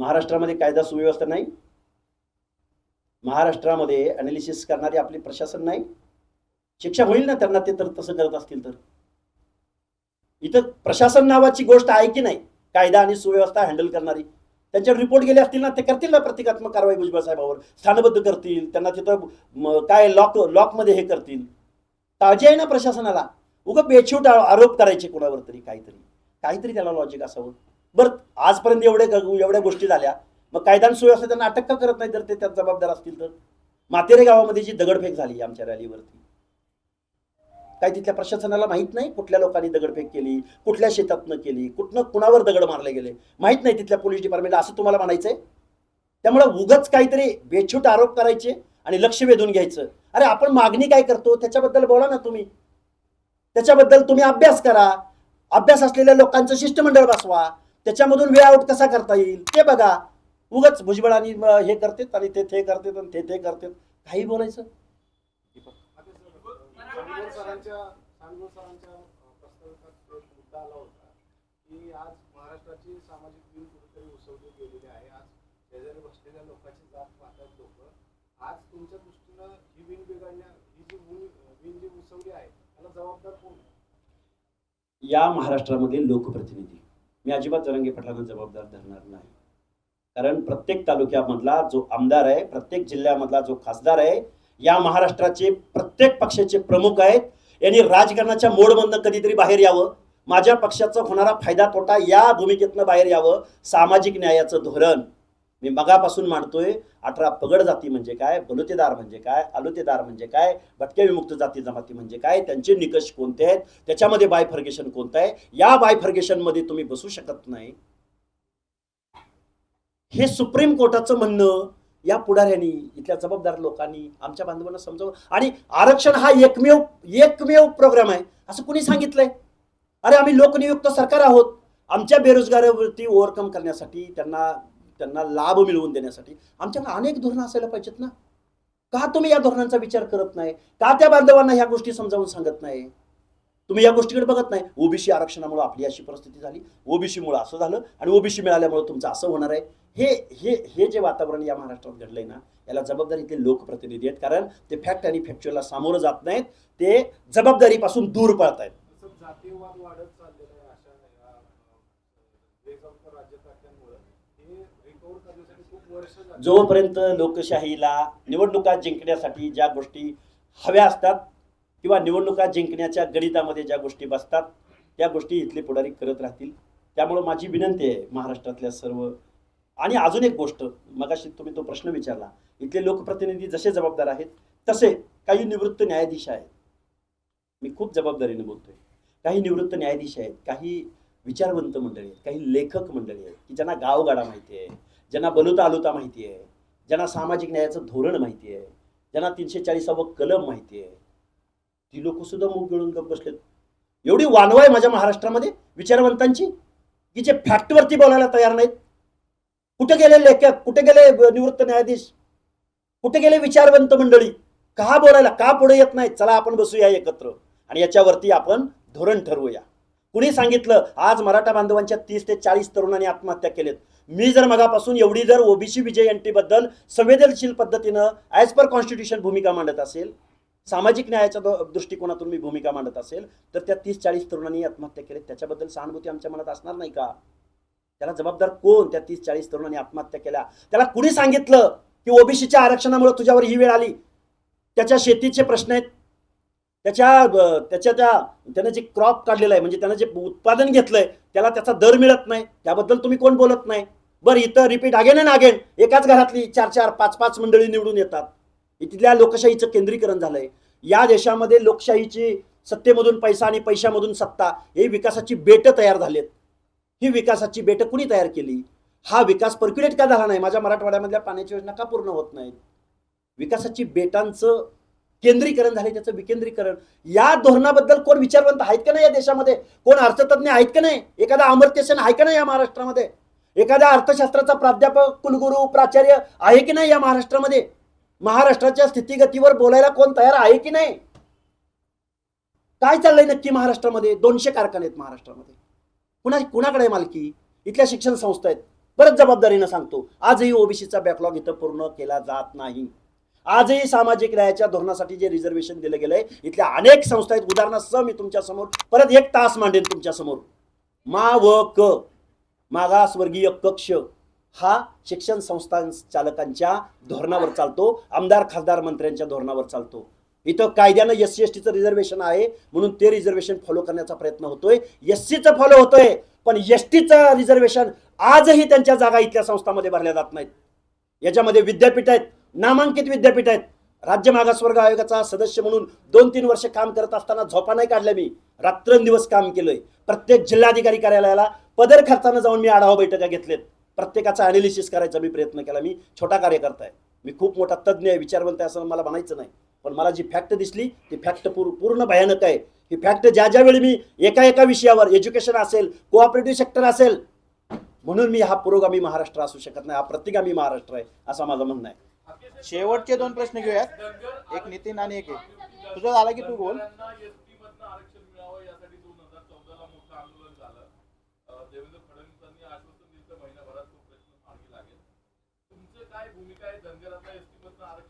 महाराष्ट्रामध्ये कायदा सुव्यवस्था नाही. महाराष्ट्रामध्ये अनालिसिस करणारे आपले प्रशासन नाही. शिक्षा होईल ना त्यांना ते तर तसं करत असतील तर. इथं प्रशासन नावाची गोष्ट आहे की नाही? कायदा आणि सुव्यवस्था हँडल करणारी. त्यांच्यावर रिपोर्ट गेले असतील ना ते करतील ना प्रतिकात्मक कारवाई भुजबळ साहेबावर. स्थानबद्ध करतील. त्यांना तिथं काय लॉक लॉकमध्ये हे करतील. काळजी आहे ना प्रशासनाला. उगं बेछूट आरोप करायचे कोणावर तरी काहीतरी. काहीतरी त्याला लॉजिक असावं. बरं आजपर्यंत एवढे एवढ्या गोष्टी झाल्या. मग कायदा सोय सुव्यवस्था त्यांना अटक का करत नाही? तर ते त्यात जबाबदार असतील तर. मातेरे गावामध्ये जी दगडफेक झाली आमच्या रॅलीवरती. काय तिथल्या प्रशासनाला माहीत नाही कुठल्या लोकांनी दगडफेक केली कुठल्या शेतातनं केली कुठनं कुणावर दगड मारले गेले? माहीत नाही तिथल्या पोलीस डिपार्टमेंटला असं तुम्हाला म्हणायचंय? त्यामुळे उगच काहीतरी बेछूट आरोप करायचे आणि लक्ष वेधून घ्यायचं. अरे आपण मागणी काय करतो? त्याच्याबद्दल बोला ना तुम्ही. त्याच्याबद्दल तुम्ही अभ्यास करा. अभ्यास असलेल्या लोकांचं शिष्टमंडळ बसवा. त्याच्यामधून वे आउट कसा करता येईल? ते बघा. उगच भुजबळ आणि हे करतात आणि ते ते करतात आणि ते ते करतात काही बोलायचं? सरांच्या मुद्दा आला होता आज महाराष्ट्राची सामाजिक आहे आज बसलेल्या लोकांची जात पाहतात लोक आज तुमच्या दृष्टीनं ही ही जी जी आहे त्याला जबाबदार या महाराष्ट्रामध्ये लोकप्रतिनिधी. मी अजिबात जरांगे पाटलांना जबाबदार धरणार नाही. कारण प्रत्येक तालुक्यामधला जो आमदार आहे प्रत्येक जिल्ह्यामधला जो खासदार आहे या महाराष्ट्राचे प्रत्येक पक्षाचे प्रमुख आहेत. यांनी राजकारणाच्या मोडमधनं कधीतरी बाहेर यावं. माझ्या पक्षाचा होणारा फायदा तोटा या भूमिकेतनं बाहेर यावं. सामाजिक न्यायाचं धोरण. मी मगापासून मांडतोय अठरा पगड जाती म्हणजे काय बलुतेदार म्हणजे काय आलुतेदार म्हणजे काय भटक्या विमुक्त जाती जमाती म्हणजे काय त्यांचे निकष कोणते आहेत त्याच्यामध्ये बायफर्गेशन कोणतं आहे या बायफर्गेशनमध्ये तुम्ही बसू शकत नाही. हे सुप्रीम कोर्टाचं म्हणणं या पुढाऱ्यांनी इथल्या जबाबदार लोकांनी आमच्या बांधवांना समजावं आणि आरक्षण हा एकमेव एकमेव प्रोग्राम आहे असं कुणी सांगितलंय? अरे आम्ही लोकनियुक्त सरकार आहोत. आमच्या बेरोजगारावरती ओव्हरकम करण्यासाठी त्यांना त्यांना लाभ मिळवून देण्यासाठी. आमच्याकडे अनेक धोरणं असायला पाहिजेत ना. का तुम्ही या धोरणांचा विचार करत नाही? का त्या बांधवांना ह्या गोष्टी समजावून सांगत नाही? तुम्ही या गोष्टीकडे बघत नाही. ओबीसी आरक्षणामुळे आपली अशी परिस्थिती झाली. ओबीसीमुळे असं झालं आणि ओबीसी मिळाल्यामुळे तुमचं असं होणार आहे. हे हे हे जे वातावरण या महाराष्ट्रात घडलंय ना याला जबाबदारी ते लोकप्रतिनिधी आहेत. कारण ते फॅक्ट आणि फॅक्च्युअलला सामोरं जात नाहीत. ते जबाबदारीपासून दूर पळत आहेत तसंच जातीयवाद वाढत चाललेला आहे अशा या, अं, बेजबाबदार राज्यकर्त्यांमुळे हे रिकव्हर करण्यासाठी खूप वर्ष झाली. जोपर्यंत लोकशाहीला निवडणुका जिंकण्यासाठी ज्या गोष्टी हव्या असतात किंवा निवडणुका जिंकण्याच्या गणितामध्ये ज्या गोष्टी बसतात त्या गोष्टी इथले पुढारी करत राहतील. त्यामुळं माझी विनंती आहे महाराष्ट्रातल्या सर्व. आणि अजून एक गोष्ट मगाशी तुम्ही तो प्रश्न विचारला. इथले लोकप्रतिनिधी जसे जबाबदार आहेत तसे काही निवृत्त न्यायाधीश आहेत. मी खूप जबाबदारीने बोलतोय. काही निवृत्त न्यायाधीश आहेत काही विचारवंत मंडळी आहेत काही लेखक मंडळी आहेत की ज्यांना गावगाडा माहिती आहे ज्यांना बलुता आलुता माहिती आहे ज्यांना सामाजिक न्यायाचं धोरण माहिती आहे ज्यांना तीनशे चाळीसावं कलम माहिती आहे ती लोक सुद्धा मूग गिळून गप बसलेत. एवढी वानवाय आहे माझ्या महाराष्ट्रामध्ये विचारवंतांची की जे फॅक्टवरती बोलायला तयार नाहीत. कुठे गेले लेखक? कुठे गेले निवृत्त न्यायाधीश? कुठे गेले विचारवंत मंडळी? का बोलायला? का पुढे येत नाही चला आपण बसूया एकत्र. आणि याच्यावरती आपण धोरण ठरवूया. कुणी सांगितलं आज मराठा बांधवांच्या तीस ते चाळीस तरुणांनी आत्महत्या केलेत. मी जर मगापासून एवढी जर ओबीसी विजय एंट्रीबद्दल बद्दल संवेदनशील पद्धतीनं ॲज पर कॉन्स्टिट्यूशन भूमिका मांडत असेल सामाजिक न्यायाच्या दृष्टिकोनातून मी भूमिका मांडत असेल तर त्या तीस चाळीस तरुणांनी आत्महत्या केली त्याच्याबद्दल सहानुभूती आमच्या मनात असणार नाही का? त्याला जबाबदार कोण त्या तीस चाळीस तरुणांनी आत्महत्या केल्या? त्याला कुणी सांगितलं की ओबीसीच्या आरक्षणामुळे तुझ्यावर ही वेळ आली? त्याच्या शेतीचे प्रश्न आहेत त्याच्या त्याच्या त्या त्यानं जे क्रॉप काढलेलं आहे म्हणजे त्यानं जे उत्पादन घेतलंय त्याला त्याचा दर मिळत नाही. त्याबद्दल तुम्ही कोण बोलत नाही? बरं इथं रिपीट अगेन अँड अगेन एकाच घरातली चार चार पाच पाच मंडळी निवडून येतात. इथल्या लोकशाहीचं केंद्रीकरण झालंय. या देशामध्ये लोकशाहीची सत्तेमधून पैसा आणि पैशामधून सत्ता हे विकासाची बेटं तयार झालेत. ही विकासाची बेटं कुणी तयार केली? हा विकास पर्क्युलेट का झाला नाही? माझ्या मराठवाड्यामधल्या पाण्याची योजना का पूर्ण होत नाहीत? विकासाची बेटांचं केंद्रीकरण झाले त्याचं विकेंद्रीकरण. या धोरणाबद्दल कोण विचारवंत आहेत का नाही या देशामध्ये? कोण अर्थतज्ञ आहेत का नाही? एखादा अमर्त्य सेन आहे का नाही या महाराष्ट्रामध्ये? एखाद्या अर्थशास्त्राचा प्राध्यापक कुलगुरू प्राचार्य आहे की नाही या महाराष्ट्रामध्ये? महाराष्ट्राच्या स्थितीगतीवर बोलायला कोण तयार आहे की नाही? काय चाललंय नक्की महाराष्ट्रामध्ये? दोनशे कारखाने आहेत महाराष्ट्रामध्ये. कुणा कुणाकडे मालकी? इथल्या शिक्षण संस्था आहेत. परत जबाबदारीनं सांगतो. आजही ओबीसीचा बॅकलॉग इथं पूर्ण केला जात नाही. आजही सामाजिक न्यायाच्या धोरणासाठी जे रिझर्वेशन दिलं गेलंय इथल्या अनेक संस्था आहेत. उदाहरणासह मी तुमच्यासमोर परत एक तास मांडेन तुमच्यासमोर. मा व क मागासवर्गीय कक्ष हा शिक्षण संस्था चालकांच्या धोरणावर चालतो. आमदार खासदार मंत्र्यांच्या धोरणावर चालतो. इथं कायद्यानं एस सी एस टीचं रिझर्वेशन आहे म्हणून ते रिझर्वेशन फॉलो करण्याचा प्रयत्न होतोय. एस सीचं फॉलो होतोय पण एस टीचं रिझर्वेशन आजही त्यांच्या जागा इथल्या संस्थांमध्ये भरल्या जात नाहीत. याच्यामध्ये विद्यापीठ आहेत नामांकित विद्यापीठ आहेत. राज्य मागासवर्ग आयोगाचा सदस्य म्हणून दोन तीन वर्ष काम करत असताना झोपा नाही काढल्या मी. रात्रंदिवस काम केलंय. प्रत्येक जिल्हाधिकारी कार्यालयाला पदर खर्चानं जाऊन मी आढावा बैठका घेतलेत प्रत्येकाचा अनालिसिस करायचा मी प्रयत्न केला. मी छोटा कार्यकर्ता आहे. मी खूप मोठा तज्ज्ञ आहे. विचारवंत आहे असं मला म्हणायचं नाही. पण मला जी फॅक्ट दिसली ती फॅक्ट पूर पूर्ण भयानक आहे. ही फॅक्ट ज्या ज्यावेळी मी एका एका विषयावर एज्युकेशन असेल कोऑपरेटिव्ह सेक्टर असेल म्हणून मी हा पुरोगामी महाराष्ट्र असू शकत नाही. हा प्रतिगामी महाराष्ट्र आहे असं माझं म्हणणं आहे. शेवटचे दोन प्रश्न घेऊयात. एक नितीन आणि एक तुझं झाला की तू बोल. आरक्षण मिळावं यासाठी दोन हजार चौदाला मोठं आंदोलन झालं देवेंद्र प्रश्न लागेल काय भूमिका आहे धनगरांना एसटी मधनं आरक्षण